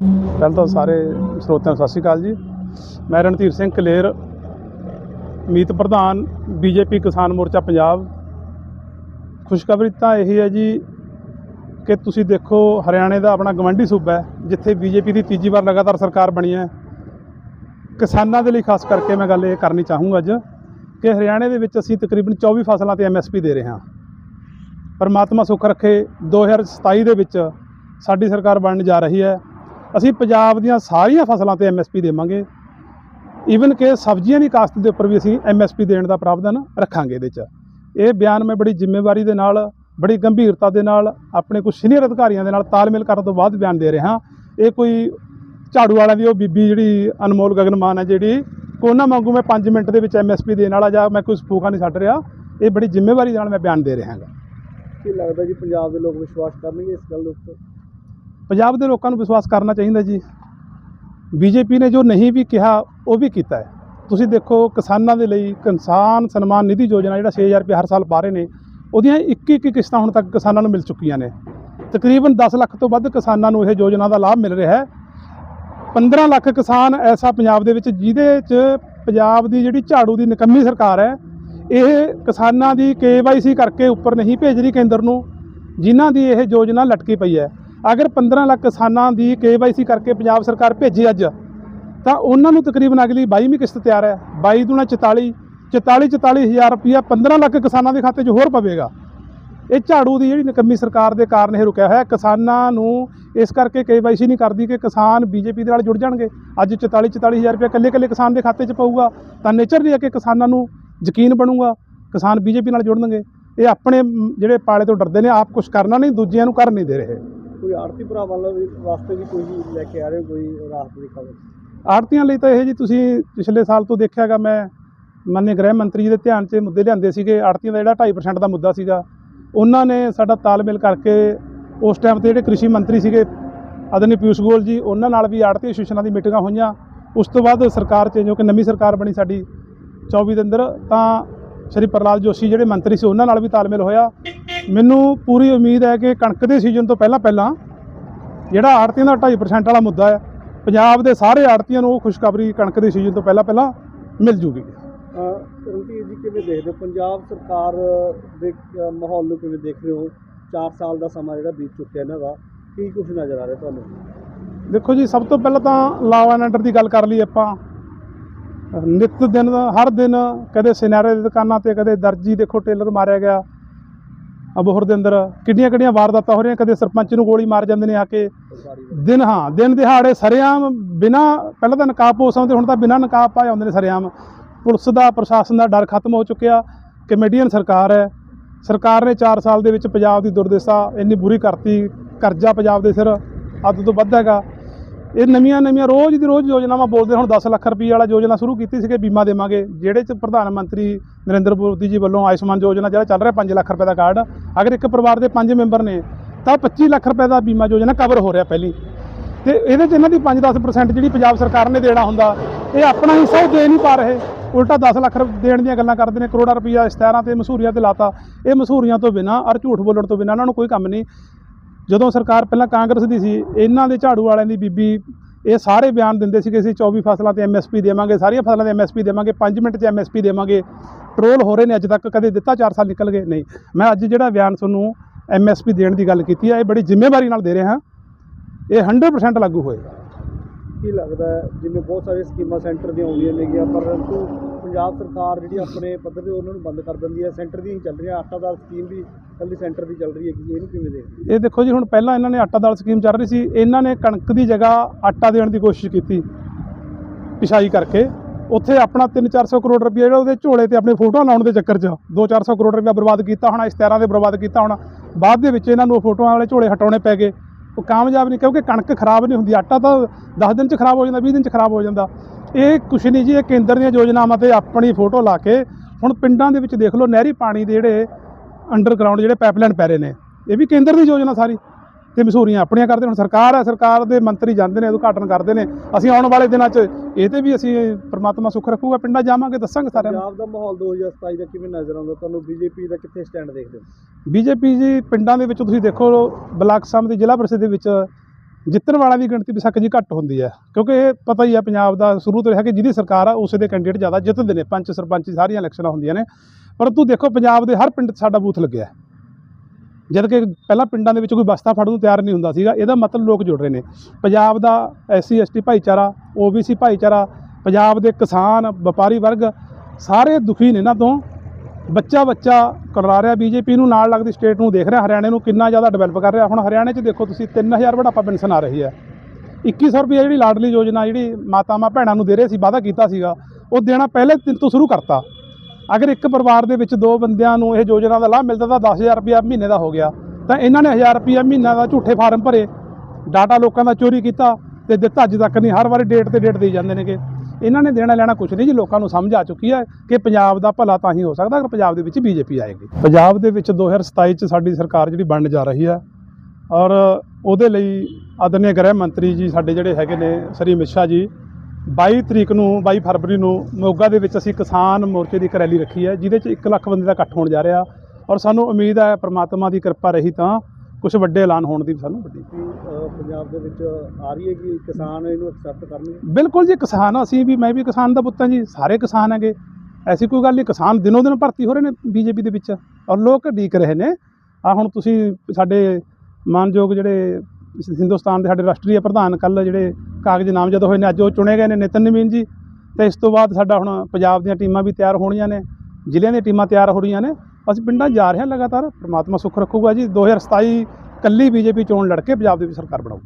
ਪਹਿਲਾਂ ਤਾਂ ਸਾਰੇ ਸਰੋਤਿਆਂ ਨੂੰ ਸਤਿ ਸ਼੍ਰੀ ਅਕਾਲ ਜੀ। ਮੈਂ ਰਣਧੀਰ ਸਿੰਘ ਕਲੇਰ, ਮੀਤ ਪ੍ਰਧਾਨ, ਬੀਜੇਪੀ ਕਿਸਾਨ ਮੋਰਚਾ ਪੰਜਾਬ। ਖੁਸ਼ਖਬਰੀ ਤਾਂ ਇਹ ਹੈ ਜੀ ਕਿ ਤੁਸੀਂ ਦੇਖੋ, ਹਰਿਆਣੇ ਦਾ ਆਪਣਾ ਗਵੰਡੀ ਸੂਬਾ ਹੈ, ਜਿੱਥੇ ਬੀਜੇਪੀ ਦੀ ਤੀਜੀ ਵਾਰ ਲਗਾਤਾਰ ਸਰਕਾਰ ਬਣੀ ਹੈ। ਕਿਸਾਨਾਂ ਦੇ ਲਈ ਖਾਸ ਕਰਕੇ ਮੈਂ ਗੱਲ ਇਹ ਕਰਨੀ ਚਾਹੂੰਗਾ ਅੱਜ ਕਿ ਹਰਿਆਣੇ ਦੇ ਵਿੱਚ ਅਸੀਂ ਤਕਰੀਬਨ 24 ਫਸਲਾਂ ਤੇ ਐਮਐਸਪੀ ਦੇ ਰਹੇ ਹਾਂ। ਪਰਮਾਤਮਾ ਸੁੱਖ ਰੱਖੇ 2027 ਦੇ ਵਿੱਚ ਸਾਡੀ ਸਰਕਾਰ ਬਣਨ ਜਾ ਰਹੀ ਹੈ। ਅਸੀਂ ਪੰਜਾਬ ਦੀਆਂ ਸਾਰੀਆਂ ਫਸਲਾਂ ਤੇ ਐਮਐਸਪੀ ਦੇਵਾਂਗੇ। ਈਵਨ ਕਿ ਸਬਜ਼ੀਆਂ ਦੀ ਕਾਸ਼ਤ ਦੇ ਉੱਪਰ ਵੀ ਅਸੀਂ ਐਮਐਸਪੀ ਦੇਣ ਦਾ ਪ੍ਰਾਵਧਾਨ ਰੱਖਾਂਗੇ ਇਹਦੇ 'ਚ। ਇਹ ਬਿਆਨ ਮੈਂ ਬੜੀ ਜ਼ਿੰਮੇਵਾਰੀ ਦੇ ਨਾਲ, ਬੜੀ ਗੰਭੀਰਤਾ ਦੇ ਨਾਲ, ਆਪਣੇ ਕੁਝ ਸੀਨੀਅਰ ਅਧਿਕਾਰੀਆਂ ਦੇ ਨਾਲ ਤਾਲਮੇਲ ਕਰਨ ਤੋਂ ਬਾਅਦ ਬਿਆਨ ਦੇ ਰਿਹਾ ਇਹ ਕੋਈ ਝਾੜੂ ਵਾਲਿਆਂ ਦੀ ਉਹ ਬੀਬੀ ਜਿਹੜੀ ਅਨਮੋਲ ਗਗਨਮਾਨ ਹੈ ਜਿਹੜੀ ਕੋਨਾ ਵਾਂਗੂ ਮੈਂ 5 ਮਿੰਟ ਦੇ ਵਿੱਚ ਐਮਐਸਪੀ ਦੇਣ ਵਾਲਾ ਜਾਂ ਮੈਂ ਕੋਈ ਸਫੂਕਾ ਨਹੀਂ ਛੱਡ ਰਿਹਾ। ਇਹ ਬੜੀ ਜ਼ਿੰਮੇਵਾਰੀ ਨਾਲ ਮੈਂ ਬਿਆਨ ਦੇ ਰਿਹਾ ਹਾਂ ਕੀ ਲੱਗਦਾ ਜੀ ਪੰਜਾਬ ਦੇ ਲੋਕ ਵਿਸ਼ਵਾਸ ਕਰਨਗੇ ਇਸ ਗੱਲ ਦੇ ਉੱਤੇ? ਪੰਜਾਬ ਦੇ ਲੋਕਾਂ ਨੂੰ ਵਿਸ਼ਵਾਸ ਕਰਨਾ ਚਾਹੀਦਾ ਜੀ। ਬੀਜੇਪੀ ਨੇ ਜੋ ਨਹੀਂ ਵੀ ਕਿਹਾ, ਉਹ ਵੀ ਕੀਤਾ ਹੈ। ਤੁਸੀਂ ਦੇਖੋ, ਕਿਸਾਨਾਂ ਦੇ ਲਈ ਕਿਸਾਨ ਸਨਮਾਨ ਨਿਧੀ ਯੋਜਨਾ ਜਿਹੜਾ 6000 ਰੁਪਏ ਹਰ ਸਾਲ ਪਾ ਰਹੇ ਨੇ, ਉਹਦੀਆਂ 21 ਕਿਸ਼ਤਾਂ ਹੁਣ ਤੱਕ ਕਿਸਾਨਾਂ ਨੂੰ ਮਿਲ ਚੁੱਕੀਆਂ ਨੇ। ਤਕਰੀਬਨ 10 ਲੱਖ ਤੋਂ ਵੱਧ ਕਿਸਾਨਾਂ ਨੂੰ ਇਹ ਯੋਜਨਾ ਦਾ ਲਾਭ ਮਿਲ ਰਿਹਾ ਹੈ। 15 ਲੱਖ ਕਿਸਾਨ ਐਸਾ ਪੰਜਾਬ ਦੇ ਵਿੱਚ, ਜਿਹਦੇ 'ਚ ਪੰਜਾਬ ਦੀ ਜਿਹੜੀ ਝਾੜੂ ਦੀ ਨਿਕੰਮੀ ਸਰਕਾਰ ਹੈ, ਇਹ ਕਿਸਾਨਾਂ ਦੀ ਕੇਵਾਈਸੀ ਕਰਕੇ ਉੱਪਰ ਨਹੀਂ ਭੇਜ ਰਹੀ ਕੇਂਦਰ ਨੂੰ, ਜਿਨ੍ਹਾਂ ਦੀ ਇਹ ਯੋਜਨਾ ਲਟਕੀ ਪਈ ਹੈ। ਅਗਰ 15 ਲੱਖ ਕਿਸਾਨਾਂ ਦੀ ਕੇਵਾਈਸੀ ਕਰਕੇ ਪੰਜਾਬ ਸਰਕਾਰ ਭੇਜੀ ਅੱਜ, ਤਾਂ ਉਹਨਾਂ ਨੂੰ ਤਕਰੀਬਨ ਅਗਲੀ 22ਵੀਂ ਕਿਸ਼ਤ ਤਿਆਰ ਹੈ। 22 ਦੂਣਾ 44 44 44 ਹਜ਼ਾਰ ਰੁਪਇਆ 15 ਲੱਖ ਕਿਸਾਨਾਂ ਦੇ ਖਾਤੇ 'ਚ ਹੋਰ ਪਵੇਗਾ। ਇਹ ਝਾੜੂ ਦੀ ਜਿਹੜੀ ਨਿਕੰਮੀ ਸਰਕਾਰ ਦੇ ਕਾਰਨ ਇਹ ਰੁਕਿਆ ਹੋਇਆ। ਕਿਸਾਨਾਂ ਨੂੰ ਇਸ ਕਰਕੇ ਕੇਵਾਈਸੀ ਨਹੀਂ ਕਰਦੀ ਕਿ ਕਿਸਾਨ ਬੀਜੇਪੀ ਦੇ ਨਾਲ ਜੁੜ ਜਾਣਗੇ। ਅੱਜ 44 44 ਹਜ਼ਾਰ ਰੁਪਇਆ ਇਕੱਲੇ ਇਕੱਲੇ ਕਿਸਾਨ ਦੇ ਖਾਤੇ 'ਚ ਪਊਗਾ। ਤਾਂ ਨੇਚਰ ਹੈ ਕਿ ਕਿਸਾਨਾਂ ਨੂੰ ਯਕੀਨ ਬਣੂਗਾ ਕਿਸਾਨ ਬੀਜੇਪੀ ਨਾਲ ਜੁੜਨਗੇ। ਇਹ ਆਪਣੇ ਜਿਹੜੇ ਪਾਲੇ ਤੋਂ ਡਰਦੇ ਨੇ, ਆਪ ਕੁਝ ਕਰਨਾ ਨਹੀਂ, ਦੂਜਿਆਂ ਨੂੰ ਕਰ ਨਹੀਂ ਦੇ ਰਹੇ। ਕੋਈ ਆਰਥਿਕ ਭਰਾਵਾਂ ਵਾਸਤੇ ਵੀ ਕੋਈ ਲੈ ਕੇ ਆ ਰਹੇ ਕੋਈ ਰਾਹਤ ਦੀ ਖਬਰ? ਆੜਤੀਆਂ ਲਈ ਤਾਂ ਇਹ ਜੀ ਤੁਸੀਂ ਪਿਛਲੇ ਸਾਲ ਤੋਂ ਦੇਖਿਆਗਾ, ਮੈਂ ਮਾਨਯ ਗ੍ਰਹਿ ਮੰਤਰੀ ਜੀ ਦੇ ਧਿਆਨ 'ਚ ਮੁੱਦੇ ਲਿਆਂਦੇ ਸੀਗੇ ਆੜਤੀਆਂ ਦਾ ਜਿਹੜਾ 2.5% ਦਾ ਮੁੱਦਾ ਸੀਗਾ, ਉਹਨਾਂ ਨੇ ਸਾਡਾ ਤਾਲਮੇਲ ਕਰਕੇ ਉਸ ਟਾਈਮ ਤੇ ਜਿਹੜੇ ਕ੍ਰਿਸ਼ੀ ਮੰਤਰੀ ਸੀਗੇ, ਆਦਰਨੀ ਪਿਊਸ਼ ਗੋਇਲ ਜੀ, ਉਹਨਾਂ ਨਾਲ ਵੀ ਆੜਤੀ ਐਸੋਸੀਏਸ਼ਨਾਂ ਦੀ ਮੀਟਿੰਗਾਂ ਹੋਈਆਂ। ਉਸ ਤੋਂ ਬਾਅਦ ਸਰਕਾਰ ਚੇਂਜ ਹੋ ਕੇ ਨਵੀਂ ਸਰਕਾਰ ਬਣੀ ਸਾਡੀ 24 ਦੇ ਅੰਦਰ, ਤਾਂ ਸ਼੍ਰੀ ਪ੍ਰਲਾਦ ਜੋਸ਼ੀ ਜਿਹੜੇ ਮੰਤਰੀ ਸੀ, ਉਹਨਾਂ ਨਾਲ ਵੀ ਤਾਲਮੇਲ ਹੋਇਆ। ਮੈਨੂੰ ਪੂਰੀ ਉਮੀਦ ਹੈ ਕਿ ਕਣਕ ਦੇ ਸੀਜ਼ਨ ਤੋਂ ਪਹਿਲਾਂ ਪਹਿਲਾਂ ਜਿਹੜਾ ਆੜਤੀਆਂ ਦਾ 2.5% ਵਾਲਾ ਮੁੱਦਾ ਹੈ ਪੰਜਾਬ ਦੇ ਸਾਰੇ ਆੜਤੀਆਂ ਨੂੰ ਉਹ ਖੁਸ਼ਖਬਰੀ ਕਣਕ ਦੇ ਸੀਜ਼ਨ ਤੋਂ ਪਹਿਲਾਂ ਪਹਿਲਾਂ ਮਿਲ ਜੂਗੀ। ਰਣਜੀਤ ਜੀ ਕਿਵੇਂ ਦੇਖਦੇ ਹੋ? ਪੰਜਾਬ ਸਰਕਾਰ ਦੇ ਮਾਹੌਲ ਨੂੰ ਕਿਵੇਂ ਦੇਖ ਰਹੇ ਹੋ? 4 ਸਾਲ ਦਾ ਸਮਾਂ ਜਿਹੜਾ ਬੀਤ ਚੁੱਕਿਆ ਇਹਨਾਂ ਦਾ ਕੀ ਕੁਝ ਨਜ਼ਰ ਆ ਰਿਹਾ ਤੁਹਾਨੂੰ? ਦੇਖੋ ਜੀ ਸਭ ਤੋਂ ਪਹਿਲਾਂ ਤਾਂ ਲਾਅ ਐਂਡ ਆਰਡਰ ਦੀ ਗੱਲ ਕਰ ਲਈ ਆਪਾਂ। ਨਿਤ ਦਿਨ ਹਰ ਦਿਨ ਕਦੇ ਸਿਨਾਰੇ ਦੀ ਦੁਕਾਨਾਂ ਤੇ ਕਦੇ ਦਰਜੀ ਦੇਖੋ ਟੇਲਰ ਮਾਰਿਆ ਗਿਆ। ਅਬੋਹਰ ਦੇ ਅੰਦਰ ਕਿੱਡੀਆਂ ਕਿੱਡੀਆਂ ਵਾਰਦਾਤਾਂ ਹੋ ਰਹੀਆਂ, ਕਦੇ ਸਰਪੰਚ ਨੂੰ ਗੋਲੀ ਮਾਰ ਜਾਂਦੇ ਨੇ ਆ ਕੇ। ਦਿਨ, ਹਾਂ, ਦਿਨ ਦਿਹਾੜੇ ਸਰਿਆਮ ਬਿਨਾ, ਪਹਿਲਾਂ ਤਾਂ ਨਕਾਬ ਪੋਸ ਆਉਂਦੇ, ਹੁਣ ਤਾਂ ਬਿਨਾ ਨਕਾਬ ਪਾਏ ਆਉਂਦੇ ਨੇ ਸਰਿਆਮ। ਪੁਲਿਸ ਦਾ, ਪ੍ਰਸ਼ਾਸਨ ਦਾ ਡਰ ਖਤਮ ਹੋ ਚੁੱਕਿਆ, ਕਮੇਡੀਅਨ ਸਰਕਾਰ ਹੈ। ਸਰਕਾਰ ਨੇ 4 ਸਾਲ ਦੇ ਵਿੱਚ ਪੰਜਾਬ ਦੀ ਦੁਰਦਸ਼ਾ ਇੰਨੀ ਬੁਰੀ ਕਰਤੀ, ਕਰਜ਼ਾ ਪੰਜਾਬ ਦੇ ਸਿਰ ਅੱਧ ਤੋਂ ਵੱਧ ਹੈਗਾ। ਇਹ ਨਵੀਆਂ ਨਵੀਆਂ ਰੋਜ਼ ਦੀ ਰੋਜ਼ ਯੋਜਨਾਵਾਂ ਬੋਲਦੇ ਹੁਣ 10 ਲੱਖ ਰੁਪਏ ਵਾਲਾ ਯੋਜਨਾ ਸ਼ੁਰੂ ਕੀਤੀ ਸੀਗੇ, ਬੀਮਾ ਦੇਵਾਂਗੇ, ਜਿਹੜੇ ਚ ਪ੍ਰਧਾਨ ਮੰਤਰੀ ਨਰਿੰਦਰ ਮੋਦੀ ਜੀ ਵੱਲੋਂ ਆਯੁਸ਼ਮਾਨ ਯੋਜਨਾ ਜਿਹੜਾ ਚੱਲ ਰਿਹਾ 5 ਲੱਖ ਰੁਪਏ ਦਾ ਕਾਰਡ, ਅਗਰ ਇੱਕ ਪਰਿਵਾਰ ਦੇ 5 ਮੈਂਬਰ ਨੇ, ਤਾਂ 25 ਲੱਖ ਰੁਪਏ ਦਾ ਬੀਮਾ ਯੋਜਨਾ ਕਵਰ ਹੋ ਰਿਹਾ ਪਹਿਲੀ। ਤੇ ਇਹਦੇ 'ਚ ਇਹਨਾਂ ਦੀ 5-10% ਜਿਹੜੀ ਪੰਜਾਬ ਸਰਕਾਰ ਨੇ ਦੇਣਾ ਹੁੰਦਾ, ਇਹ ਆਪਣਾ ਹਿੱਸਾ ਉਹ ਦੇ ਨਹੀਂ ਪਾ ਰਹੇ। ਉਲਟਾ 10 ਲੱਖ ਦੇਣ ਦੀਆਂ ਗੱਲਾਂ ਕਰਦੇ ਨੇ, ਕਰੋੜਾਂ ਰੁਪਈਆ ਇਸ਼ਤਿਹਾਰਾਂ ਤੇ ਮਸ਼ਹੂਰੀਆਂ ਤੇ ਲਾਤਾ। ਇਹ ਮਸ਼ਹੂਰੀਆਂ ਤੋਂ ਬਿਨਾ ਔਰ ਝੂਠ ਬੋਲਣ ਤੋਂ ਬਿਨਾ ਇਹਨਾਂ ਨੂੰ ਕੋਈ ਕੰਮ ਨਹੀਂ। ਜਦੋਂ ਸਰਕਾਰ ਪਹਿਲਾਂ ਕਾਂਗਰਸ ਦੀ ਸੀ, ਇਹਨਾਂ ਦੇ ਝਾੜੂ ਵਾਲਿਆਂ ਦੀ ਬੀਬੀ ਇਹ ਸਾਰੇ ਬਿਆਨ ਦਿੰਦੇ ਸੀ ਕਿ ਅਸੀਂ 24 ਫਸਲਾਂ ਤੇ ਐਮਐਸਪੀ ਦੇਵਾਂਗੇ, ਸਾਰੀਆਂ ਫਸਲਾਂ ਤੇ ਐਮਐਸਪੀ ਦੇਵਾਂਗੇ 5 ਮਿੰਟ 'ਚ ਐਮਐਸਪੀ ਦੇਵਾਂਗੇ। ਟਰੋਲ ਹੋ ਰਹੇ ਨੇ ਅੱਜ ਤੱਕ, ਕਦੇ ਦਿੱਤਾ 4 ਸਾਲ ਨਿਕਲ ਗਏ? ਨਹੀਂ। ਮੈਂ ਅੱਜ ਜਿਹੜਾ ਬਿਆਨ ਤੁਹਾਨੂੰ ਐਮਐਸਪੀ ਦੇਣ ਦੀ ਗੱਲ ਕੀਤੀ ਹੈ ਇਹ ਬੜੀ ਜ਼ਿੰਮੇਵਾਰੀ ਨਾਲ ਦੇ ਰਿਹਾ ਇਹ 100% ਲਾਗੂ ਹੋਏਗਾ। ਕੀ ਲੱਗਦਾ ਜਿਵੇਂ ਬਹੁਤ ਸਾਰੇ ਸਕੀਮਾਂ ਸੈਂਟਰ ਦੀਆਂ ਆਉਂਦੀਆਂ ਨੇਗੀਆਂ ਪਰੰਤੂ ਪੰਜਾਬ ਸਰਕਾਰ ਜਿਹੜੀ ਆਪਣੇ ਪੱਧਰ ਤੇ ਉਹਨਾਂ ਨੂੰ ਬੰਦ ਕਰ ਦਿੰਦੀ ਹੈ, ਸੈਂਟਰ ਦੀ ਹੀ ਚੱਲ ਰਹੀ ਹੈ, ਆਟਾ ਦਾਲ ਸਕੀਮ ਵੀ ਕੱਲੀ ਸੈਂਟਰ ਦੀ ਚੱਲ ਰਹੀ ਹੈ ਇਹਨੂੰ ਕਿਵੇਂ ਦੇਖਦੇ ਇਹ ਦੇਖੋ ਜੀ, ਹੁਣ ਪਹਿਲਾਂ ਇਹਨਾਂ ਨੇ ਆਟਾ ਦਾਲ ਸਕੀਮ ਚੱਲ ਰਹੀ ਸੀ, ਇਹਨਾਂ ਨੇ ਕਣਕ ਦੀ ਜਗ੍ਹਾ ਆਟਾ ਦੇਣ ਦੀ ਕੋਸ਼ਿਸ਼ ਕੀਤੀ, ਪਿਛਾਈ ਕਰਕੇ। ਉੱਥੇ ਆਪਣਾ 3-400 ਕਰੋੜ ਰੁਪਏ ਜਿਹੜਾ ਉਹਦੇ ਝੋਲੇ ਤੇ ਆਪਣੇ ਫੋਟੋਆਂ ਲਾਉਣ ਦੇ ਚੱਕਰ 'ਚ 2-400 ਕਰੋੜ ਰੁਪਏ ਬਰਬਾਦ ਕੀਤਾ ਹੋਣਾ, ਇਸ਼ਤਿਹਾਰਾਂ ਦੇ ਬਰਬਾਦ ਕੀਤਾ ਹੋਣਾ। ਬਾਅਦ ਦੇ ਵਿੱਚ ਇਹਨਾਂ ਨੂੰ ਫੋਟੋਆਂ ਵਾਲੇ ਝੋਲੇ ਹਟਾਉਣੇ ਪੈ ਗਏ। ਉਹ ਕਾਮਯਾਬ ਨਹੀਂ, ਕਿਉਂਕਿ ਕਣਕ ਖਰਾਬ ਨਹੀਂ ਹੁੰਦੀ, ਆਟਾ ਤਾਂ 10 ਦਿਨ 'ਚ ਖਰਾਬ ਹੋ ਜਾਂਦਾ 20 ਦਿਨ 'ਚ ਖਰਾਬ ਹੋ ਜਾਂਦਾ। ਇਹ ਕੁਛ ਨਹੀਂ ਜੀ ਇਹ ਕੇਂਦਰ ਦੀਆਂ ਯੋਜਨਾਵਾਂ ਤੇ ਆਪਣੀ ਫੋਟੋ ਲਾ ਕੇ ਹੁਣ ਪਿੰਡਾਂ ਦੇ ਵਿੱਚ ਦੇਖ ਲਓ ਨਹਿਰੀ ਪਾਣੀ ਦੇ ਜਿਹੜੇ ਅੰਡਰਗਰਾਉਂਡ ਜਿਹੜੇ ਪਾਈਪਲਾਈਨ ਪੈ ਰਹੇ ਨੇ ਇਹ ਵੀ ਕੇਂਦਰ ਦੀ ਯੋਜਨਾ ਸਾਰੀ ਤੇ ਮਸ਼ਹੂਰੀਆਂ ਆਪਣੀਆਂ ਕਰਦੇ ਹੁਣ ਸਰਕਾਰ ਹੈ ਸਰਕਾਰ ਦੇ ਮੰਤਰੀ ਜਾਂਦੇ ਨੇ ਉਦਘਾਟਨ ਕਰਦੇ ਨੇ। ਅਸੀਂ ਆਉਣ ਵਾਲੇ ਦਿਨਾਂ 'ਚ ਇਹ ਤੇ ਵੀ ਅਸੀਂ ਪ੍ਰਮਾਤਮਾ ਸੁੱਖ ਰੱਖੂਗਾ ਪਿੰਡਾਂ ਜਾਵਾਂਗੇ ਦੱਸਾਂਗੇ ਸਾਰਿਆਂ ਨੂੰ। ਪੰਜਾਬ ਦਾ ਮਾਹੌਲ 2027 ਦਾ ਕਿਵੇਂ ਨਜ਼ਰ ਆਉਂਦਾ? ਤੁਹਾਨੂੰ ਬੀਜੇਪੀ ਦਾ ਕਿੱਥੇ ਸਟੈਂਡ ਦੇਖਦੇ ਹੋ? ਬੀਜੇਪੀ ਜੀ ਪਿੰਡਾਂ ਦੇ ਵਿੱਚ ਤੁਸੀਂ ਦੇਖੋ ਬਲਾਕ ਸਮਿਤੀ ਜ਼ਿਲ੍ਹਾ ਪ੍ਰੀਸ਼ਦ ਦੇ ਵਿੱਚ ਜਿੱਤਣ ਵਾਲਾ ਦੀ ਗਿਣਤੀ ਬੇਸ਼ੱਕ ਜੀ ਘੱਟ ਹੁੰਦੀ ਹੈ। ਕਿਉਂਕਿ ਇਹ ਪਤਾ ਹੀ ਹੈ, ਪੰਜਾਬ ਦਾ ਸ਼ੁਰੂ ਤੋਂ ਰਿਹਾ ਕਿ ਜਿਹਦੀ ਸਰਕਾਰ ਆ, ਉਸੇ ਦੇ ਕੈਂਡੀਡੇਟ ਜ਼ਿਆਦਾ ਜਿੱਤਦੇ ਨੇ। ਪੰਚ ਸਰਪੰਚ ਸਾਰੀਆਂ ਇਲੈਕਸ਼ਨਾਂ ਹੁੰਦੀਆਂ ਨੇ। ਪਰੰਤੂ ਦੇਖੋ, ਪੰਜਾਬ ਦੇ ਹਰ ਪਿੰਡ 'ਚ ਸਾਡਾ ਬੂਥ ਲੱਗਿਆ ਹੈ। ਜਦ ਕਿ ਪਹਿਲਾਂ ਪਿੰਡਾਂ ਦੇ ਵਿੱਚ ਕੋਈ ਬਸਤਾ ਫੜਨ ਨੂੰ ਤਿਆਰ ਨਹੀਂ ਹੁੰਦਾ ਸੀਗਾ। ਇਹਦਾ ਮਤਲਬ ਲੋਕ ਜੁੜ ਰਹੇ ਨੇ। ਪੰਜਾਬ ਦਾ ਐਸਸੀ, ਐਸਟੀ ਭਾਈਚਾਰਾ, ਓਬੀਸੀ ਭਾਈਚਾਰਾ, ਪੰਜਾਬ ਦੇ ਕਿਸਾਨ, ਵਪਾਰੀ ਵਰਗ ਸਾਰੇ ਦੁਖੀ ਨੇ ਇਹਨਾਂ ਤੋਂ। ਬੱਚਾ ਬੱਚਾ ਕਰਵਾ ਰਿਹਾ ਬੀਜੇਪੀ ਨੂੰ, ਨਾਲ ਲੱਗਦੀ ਸਟੇਟ ਨੂੰ ਦੇਖ ਰਿਹਾ, ਹਰਿਆਣੇ ਨੂੰ ਕਿੰਨਾ ਜ਼ਿਆਦਾ ਡਿਵੈਲਪ ਕਰ ਰਿਹਾ। ਹੁਣ ਹਰਿਆਣੇ 'ਚ ਦੇਖੋ ਤੁਸੀਂ 3000 ਬੜਾਪਾ ਪੈਨਸ਼ਨ ਆ ਰਹੀ ਹੈ। 2100 ਰੁਪਏ ਜਿਹੜੀ ਲਾਡਲੀ ਯੋਜਨਾ, ਜਿਹੜੀ ਮਾਤਾਵਾਂ ਭੈਣਾਂ ਨੂੰ ਦੇ ਰਹੇ ਸੀ, ਵਾਅਦਾ ਕੀਤਾ ਸੀਗਾ, ਉਹ ਦੇਣਾ ਪਹਿਲੇ ਦਿਨ ਤੋਂ ਸ਼ੁਰੂ ਕਰਤਾ। ਅਗਰ ਇੱਕ ਪਰਿਵਾਰ ਦੇ ਵਿੱਚ ਦੋ ਬੰਦਿਆਂ ਨੂੰ ਇਹ ਯੋਜਨਾ ਦਾ ਲਾਭ ਮਿਲਦਾ ਤਾਂ 10000 ਰੁਪਏ ਮਹੀਨੇ ਦਾ ਹੋ ਗਿਆ। ਤਾਂ ਇਹਨਾਂ ਨੇ 1000 ਰੁਪਏ ਮਹੀਨਾ ਦਾ ਝੂਠੇ ਫਾਰਮ ਭਰੇ, ਡਾਟਾ ਲੋਕਾਂ ਦਾ ਚੋਰੀ ਕੀਤਾ ਤੇ ਦਿੱਤਾ ਅੱਜ ਤੱਕ ਨਹੀਂ, ਹਰ ਵਾਰੀ ਡੇਟ ਤੇ ਡੇਟ ਦੇਈ ਜਾਂਦੇ ਨੇਗੇ। ਇਹਨਾਂ ਨੇ ਦੇਣਾ ਲੈਣਾ ਕੁਝ ਨਹੀਂ ਜੀ, ਲੋਕਾਂ ਨੂੰ ਸਮਝ ਆ ਚੁੱਕੀ ਹੈ ਕਿ ਪੰਜਾਬ ਦਾ ਭਲਾ ਤਾਂ ਹੀ ਹੋ ਸਕਦਾ ਅਗਰ ਪੰਜਾਬ ਦੇ ਵਿੱਚ ਬੀਜੇਪੀ ਆਏਗੀ। ਪੰਜਾਬ ਦੇ ਵਿੱਚ 2027 ਚ ਸਾਡੀ ਸਰਕਾਰ ਜਿਹੜੀ ਬਣਨ ਜਾ ਰਹੀ ਹੈ ਔਰ ਉਹਦੇ ਲਈ ਆਦਰਨੀ ਗ੍ਰਹਿ ਮੰਤਰੀ ਜੀ ਸਾਡੇ ਜਿਹੜੇ ਹੈਗੇ ਨੇ, ਸ੍ਰੀ ਅਮਿਤ ਸ਼ਾਹ ਜੀ 22 ਤਰੀਕ ਨੂੰ 22 ਫਰਵਰੀ ਨੂੰ ਮੋਗਾ ਦੇ ਵਿੱਚ ਅਸੀਂ ਕਿਸਾਨ ਮੋਰਚੇ ਦੀ ਇੱਕ ਰੈਲੀ ਰੱਖੀ ਹੈ, ਜਿਹਦੇ 'ਚ 1 ਲੱਖ ਬੰਦੇ ਦਾ ਇਕੱਠ ਹੋਣ ਜਾ ਰਿਹਾ ਔਰ ਸਾਨੂੰ ਉਮੀਦ ਹੈ ਪ੍ਰਮਾਤਮਾ ਦੀ ਕਿਰਪਾ ਰਹੀ ਤਾਂ ਕੁਝ ਵੱਡੇ ਐਲਾਨ ਹੋਣ ਦੀ ਸਾਨੂੰ ਵੱਡੀ ਪੰਜਾਬ ਦੇ ਵਿੱਚ ਆ ਰਹੀ ਹੈ ਕਿ ਕਿਸਾਨ ਇਹਨੂੰ ਐਕਸੈਪਟ ਕਰਨਗੇ ਬਿਲਕੁਲ ਜੀ ਕਿਸਾਨ ਅਸੀਂ ਵੀ ਮੈਂ ਵੀ ਕਿਸਾਨ ਦਾ ਪੁੱਤ ਹਾਂ ਜੀ ਸਾਰੇ ਕਿਸਾਨ ਹੈਗੇ। ਐਸੀ ਕੋਈ ਗੱਲ ਨਹੀਂ ਕਿਸਾਨ ਦਿਨੋਂ ਦਿਨ ਭਰਤੀ ਹੋ ਰਹੇ ਨੇ ਬੀਜੇਪੀ ਦੇ ਵਿੱਚ ਔਰ ਲੋਕ ਢੀਕ ਰਹੇ ਨੇ। ਆ ਹੁਣ ਤੁਸੀਂ ਸਾਡੇ ਮਾਨਯੋਗ ਜਿਹੜੇ ਹਿੰਦੁਸਤਾਨ ਦੇ ਸਾਡੇ ਰਾਸ਼ਟਰੀ ਪ੍ਰਧਾਨ ਕੱਲ ਜਿਹੜੇ ਕਾਗਜ਼ ਨਾਮਜ਼ਦ ਹੋਏ ਨੇ ਅੱਜ ਉਹ ਚੁਣੇ ਗਏ ਨੇ ਨਿਤਨ ਨਵੀਨ ਜੀ। ਤੇ ਇਸ ਤੋਂ ਬਾਅਦ ਸਾਡਾ ਹੁਣ ਪੰਜਾਬ ਦੀਆਂ ਟੀਮਾਂ ਵੀ ਤਿਆਰ ਹੋਣੀਆਂ ਨੇ ਜ਼ਿਲ੍ਹਿਆਂ ਦੀਆਂ ਟੀਮਾਂ ਤਿਆਰ ਹੋ ਰਹੀਆਂ ਨੇ। ਅਸੀਂ ਪਿੰਡਾਂ 'ਚ ਜਾ ਰਹੇ ਹਾਂ ਲਗਾਤਾਰ, ਪ੍ਰਮਾਤਮਾ ਸੁੱਖ ਰੱਖੂਗਾ ਜੀ। 2027 ਕੱਲੀ ਬੀਜੇਪੀ ਚੋਣ ਲੜ ਕੇ ਪੰਜਾਬ ਦੀ ਵਿੱਚ ਸਰਕਾਰ ਬਣਾਊ